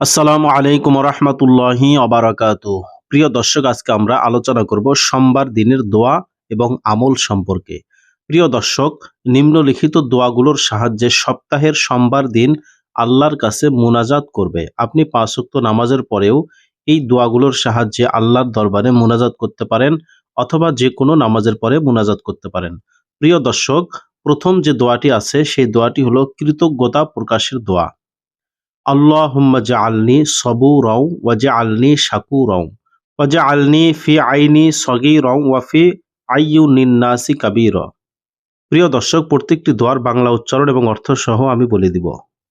আসসালামু আলাইকুম রহমতুল্লাহি অবারাকাত প্রিয় দর্শক, আজকে আমরা আলোচনা করব সোমবার দিনের দোয়া এবং আমল সম্পর্কে। প্রিয় দর্শক, নিম্নলিখিত দোয়াগুলোর সাহায্যে সপ্তাহের সোমবার দিন আল্লাহর কাছে মুনাজাত করবে। আপনি পাঁচ ওয়াক্ত নামাজের পরেও এই দোয়াগুলোর সাহায্যে আল্লাহর দরবারে মুনাজাত করতে পারেন অথবা যে কোনো নামাজের পরে মুনাজাত করতে পারেন। প্রিয় দর্শক, প্রথম যে দোয়াটি আছে, সেই দোয়াটি হলো কৃতজ্ঞতা প্রকাশের দোয়া। আল্লাহুম্মা জাআলনি সবুরাও ওয়া জাআলনি শাকুরাও ওয়া জাআলনি ফি আইনি সগীরাও ওয়া ফি আইয়ুনিন নাসি কাবীরা। প্রিয় দর্শক, প্রত্যেকটি দোয়ার বাংলা উচ্চারণ এবং অর্থ সহ আমি বলে দিব।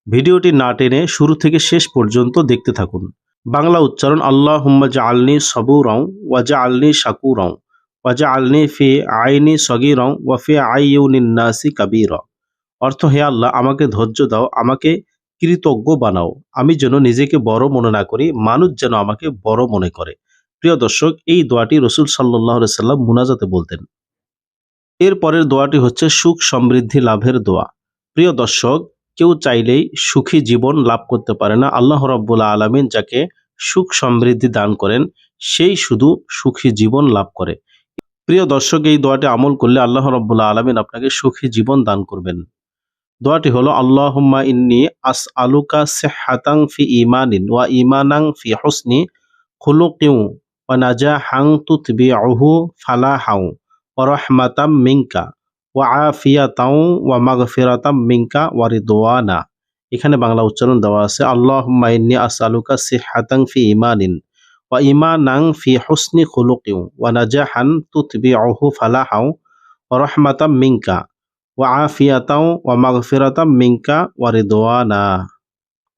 ভিডিওটি না টেনে শুরু থেকে শেষ পর্যন্ত দেখতে থাকুন। বাংলা উচ্চারণ আল্লাহ হুম্মা আলনি সবু রং সবুরাও আলনি জাআলনি রং ওয়া আলনি ফি আইনি সগীরাও ওয়া ফি আইয়ুনিন নাসি কাবীরা। অর্থ হে আল্লাহ, আমাকে ধৈর্য দাও, আমাকে কৃতজ্ঞ বানাও। আমি যেন নিজেকে বড় মনে না করি, মানুষ যেন আমাকে বড় মনে করে। প্রিয় দর্শক, এই দোয়াটি রসুল সাল্লাহ সাল্লাম মুনাজাতে বলতেন। এর পরের দোয়াটি হচ্ছে সুখ সমৃদ্ধি লাভের দোয়া। প্রিয় দর্শক, কেউ চাইলেই সুখী জীবন লাভ করতে পারে না। আল্লাহ রব্বুল্লা আলমিন যাকে সুখ সমৃদ্ধি দান করেন, সেই শুধু সুখী জীবন লাভ করে। প্রিয় দর্শক, এই দোয়াটি আমল করলে আল্লাহ রব্বুল্লা আলমিন আপনাকে সুখী জীবন দান করবেন। দোয়াটি হলো আল্লাহুম্মা ইন্নি আস আলুকা সেহাতাং ফি ইমানিন ওয়া ইমানাং ফি হুসনি খুলুকিউ ওয়া নাজাহাং তুতবিউহু ফালাহাউ ওয়া রাহমাতাম মিনকা ওয়া আফিয়াতাও ওয়া মাগফিরাতাম মিনকা ওয়া রিদওয়ানা এখানে বাংলা উচ্চারণ দেওয়া আছে আল্লাহুম্মা ইন্নি আস আলুকা সেহাতাং ফি ইমানিন ওয়া ইমানাং ফি হুসনি খুলুকিউ ওয়া নাজাহান তুতবিউহু ফালাহাউ ওয়া রাহমাতাম মিনকা ওয়া রিদওয়ানা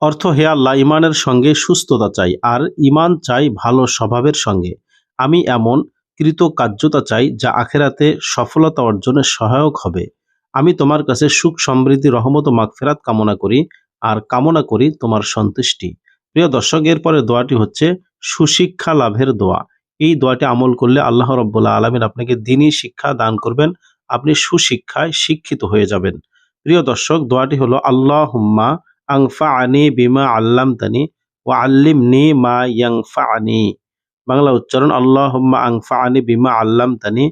অর্থ, হে আল্লাহ ইমানের সঙ্গে সুস্থতা চাই, আর ইমান চাই ভালো স্বভাবের সঙ্গে। আমি এমন কৃতকার্যতা চাই যা আখেরাতে সফলতা অর্জনে সহায়ক হবে। আমি তোমার কাছে সুখ, সমৃদ্ধি, রহমত ও মাগফিরাত কামনা করি, আর কামনা করি তোমার সন্তুষ্টি। প্রিয় দর্শক, এরপরে দোয়াটি হচ্ছে সুশিক্ষা লাভের দোয়া। এই দোয়াটি আমল করলে আল্লাহ রব্বুল্লাহ আলমিন আপনাকে দিনই শিক্ষা দান করবেন। আপনি সুশিক্ষায় শিক্ষিত হয়ে যাবেন। প্রিয় দর্শক, দোয়াটি হলো আল্লাহ হুম্মা আংফা আনি বিমা আল্লাম তানি ও আল্লিম নি মা ইয়াংফা আনি বাংলা উচ্চারণ আল্লাহ হুম্মা আংফা আনি বিমা আল্লাম তানি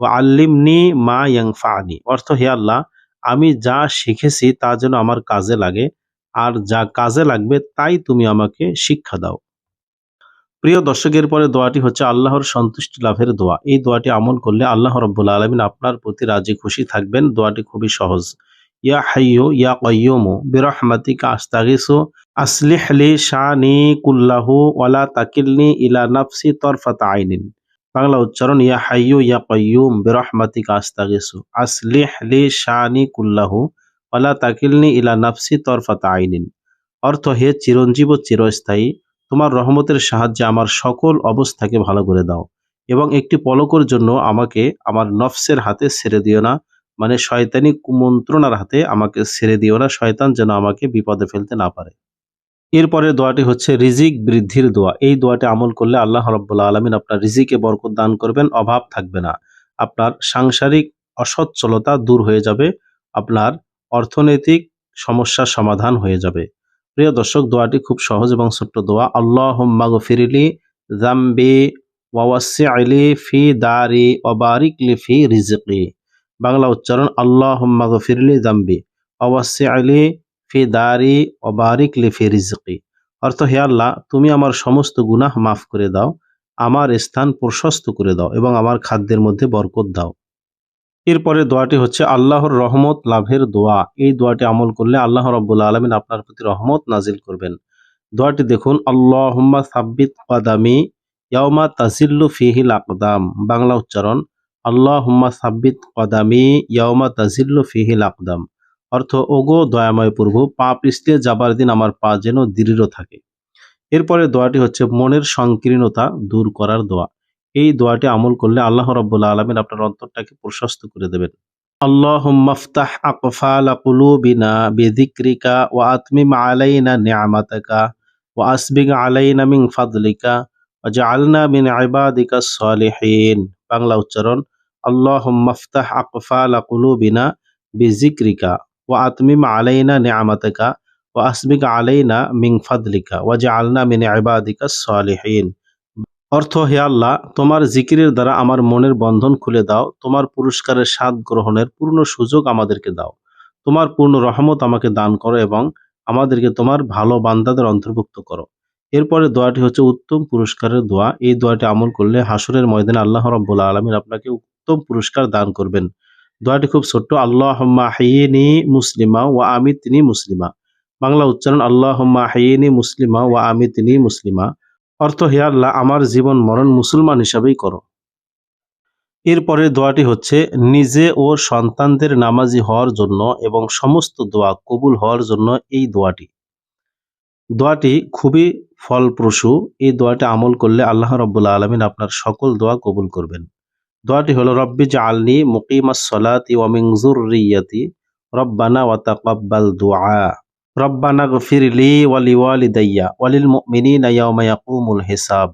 ও আল্লিম নি মা ইয়াংফা আনি অর্থ, হে আল্লাহ, আমি যা শিখেছি তা যেন আমার কাজে লাগে, আর যা কাজে লাগবে তাই তুমি আমাকে শিক্ষা দাও। প্রিয় দর্শকের পরে দোয়াটি হচ্ছে আল্লাহর সন্তুষ্টি লাভের দোয়া। এই দোয়াটি আমল করলে আল্লাহ রব্বুল আলমিন আপনার প্রতি রাজি খুশি থাকবেন। দোয়াটি খুবই সহজ। ইয়া হাইয়ো ইয়া কয়্যমো বিরহমাতিকা আস্তাগিসু, আসলিহ লি শানি কুল্লাহু ওয়ালা তাকিলনি ইলা নাফসি তরফাত আইনিন। বাংলা উচ্চারণ, ইয়া হাইয়ো ইয়া কয়্যুম বিরহমাতিকা আস্তাগিসু, আসলিহ লি শানি কুল্লাহু ওয়ালা তাকিলনি ইলা নাফসি তরফাত আইনিন। অর্থ হে চিরঞ্জীব চিরস্থায়ী। তোমার রহমতের সাহায্যে আমার সকল অবস্থাকে ভালো করে দাও এবং একটি পলকর জন্য আমাকে আমার নফসের হাতে ছেড়ে দিও না মানে শয়তানি কুমন্ত্রণার হাতে আমাকে ছেড়ে দিও না, শয়তান যেন আমাকে বিপদে ফেলতে না পারে। এরপরে দোয়াটি হচ্ছে রিজিক বৃদ্ধির দোয়া। এই দোয়াটি আমল করলে আল্লাহ রব্বুল্লাহ আলমিন আপনার রিজিকে বরকত দান করবেন, অভাব থাকবে না। আপনার সাংসারিক অসচ্ছলতা দূর হয়ে যাবে, আপনার অর্থনৈতিক সমস্যার সমাধান হয়ে যাবে। প্রিয় দর্শক, দোয়াটি খুব সহজ এবং ছোট্ট দোয়া। আল্লাহ মাগফিরিলি জাম্বি ওয়াসি আলি ফি দারি ওবারিকলি ফি রিজকি। বাংলা উচ্চারণ আল্লাহ মাগফিরলি জাম্বি ওয়াসি আলি ফি দারি ওবারিকলি ফি রিজকি। অর্থ, হে আল্লাহ, তুমি আমার সমস্ত গুনাহ মাফ করে দাও, আমার স্থান প্রশস্ত করে দাও এবং আমার খাদ্যের মধ্যে বরকত দাও। এরপরে দোয়াটি হচ্ছে আল্লাহর রহমত লাভের দোয়া। এই দোয়াটি আমল করলে আল্লাহ রব্বুল্লা আলমিন আপনার প্রতি রহমত নাজিল করবেন। দোয়াটি দেখুন, আল্লাহম্মা সাব্বিত কাদামি ইয়াউমা তাজিল্লু ফিহিল আকদাম। বাংলা উচ্চারণ, আল্লাহম্মা সাব্বিত কদামি ইয়াউমা তাজিল্লু ফিহিল আকদাম। অর্থ, ওগো দয়াময় প্রভু পা পিছলে যাবার দিন আমার পা যেন দৃঢ় থাকে। এরপরে দোয়াটি হচ্ছে মনের সংকীর্ণতা দূর করার দোয়া। এই দোয়াটি আমল করলে আল্লাহ রব্বুল্লা আলমিন আপনার অন্তরটাকে প্রশস্ত করে দেবেন। ও আলাইনা ও আলাইনা মিং ফাদলিকা ও জালনা মিন ইবাদিকা সালিহিন। বাংলা উচ্চারণ আল্লাহ মাফতাহ আকফাল কুলুবিনা বেজিক্রিকা ও আলাইনা ও আলাইনা মিং ফাদলিকা ওয়া জাআলনা মিন ইবাদিকা সালিহিন। অর্থ, হে আল্লাহ, তোমার জিকিরের দ্বারা আমার মনের বন্ধন খুলে দাও, তোমার পুরস্কারের স্বাদ গ্রহণের পূর্ণ সুযোগ আমাদেরকে দাও। তোমার পূর্ণ রহমত আমাকে দান করো এবং আমাদেরকে তোমার ভালো বান্দাদের অন্তর্ভুক্ত করো। এরপরে দোয়াটি হচ্ছে উত্তম পুরস্কারের দোয়া। এই দোয়াটি আমল করলে হাসুরের ময়দানে আল্লাহ রব্বুল আলমিন আপনাকে উত্তম পুরস্কার দান করবেন। দোয়াটি খুব ছোট্ট আল্লাহ হাইনি মুসলিমা ও আমি তিনি মুসলিমা। বাংলা উচ্চারণ আল্লাহ হাইনি মুসলিমা ও আমি তিনি মুসলিমা। অর্থ হে আল্লাহ, আমার জীবন মরণ মুসলমান হিসাবেই করো। এরপরে দোয়াটি হচ্ছে, নিজে ও সন্তানদের নামাজি হওয়ার জন্য এবং সমস্ত দোয়া কবুল হওয়ার জন্য এই দোয়াটি। দোয়াটি খুবই ফলপ্রসূ। এই দোয়াটি আমল করলে আল্লাহ রব্বুল্লা আলমিন আপনার সকল দোয়া কবুল করবেন। দোয়াটি হলো, রব্বি জালনি মুকিমাস সলাতি ওয়ামিং জুররিয়াতি রব্বানা ওয়া তাকাব্বাল দুআ। গফিরলি ওয়ালি ওয়ালিদাইয়া ওয়ালিল হিসাব।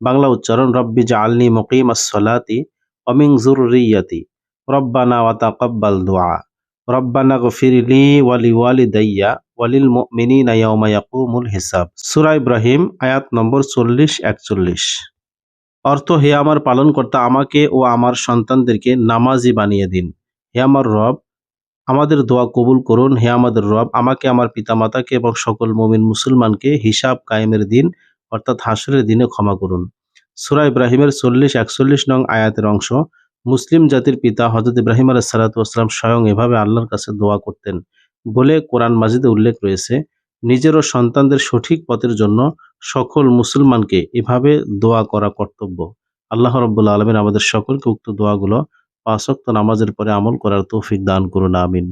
বাংলা উচ্চারণ, রব্বি জালনি মুকিমাস সলাতি ওয়ামিং জুররিয়াতি রব্বানা ওয়া তাকাব্বাল দুআ। রব্বানা গফিরলি ওয়ালি ওয়ালি ওয়ালিদাইয়া ওয়ালিল ইয়াওমা ইয়াকুমুল হিসাব। সূরা ইব্রাহিম, আয়াত নম্বর চল্লিশ, একচল্লিশ। অর্থ, হে আমার পালনকর্তা, আমাকে ও আমার সন্তানদেরকে নামাজি বানিয়ে দিন। হে আমার রব আমাদের দোয়া কবুল করুন, হে আমাদের রব, আমাকে, আমার পিতামাতাকে এবং সকল মমিন মুসলমানকে হিসাব কায়েমের দিন, অর্থাৎ হাসরের দিনে ক্ষমা করুন। সুরা ইব্রাহিমের চল্লিশ, একচল্লিশ নং আয়াতের অংশ, মুসলিম জাতির পিতা হজরত ইব্রাহিম আলাহ সালাতাম স্বয়ং এভাবে আল্লাহর কাছে দোয়া করতেন বলে কোরআন মাজিদে উল্লেখ রয়েছে, নিজের ও সন্তানদের সঠিক পথের জন্য সকল মুসলমানকে এভাবে দোয়া করা কর্তব্য। আল্লাহ রব্বুল্লা আলমিন আমাদের সকলকে উক্ত দোয়াগুলো পাঁচক্ত নামাজের পরে আমল করার তৌফিক দান করুন আমিন।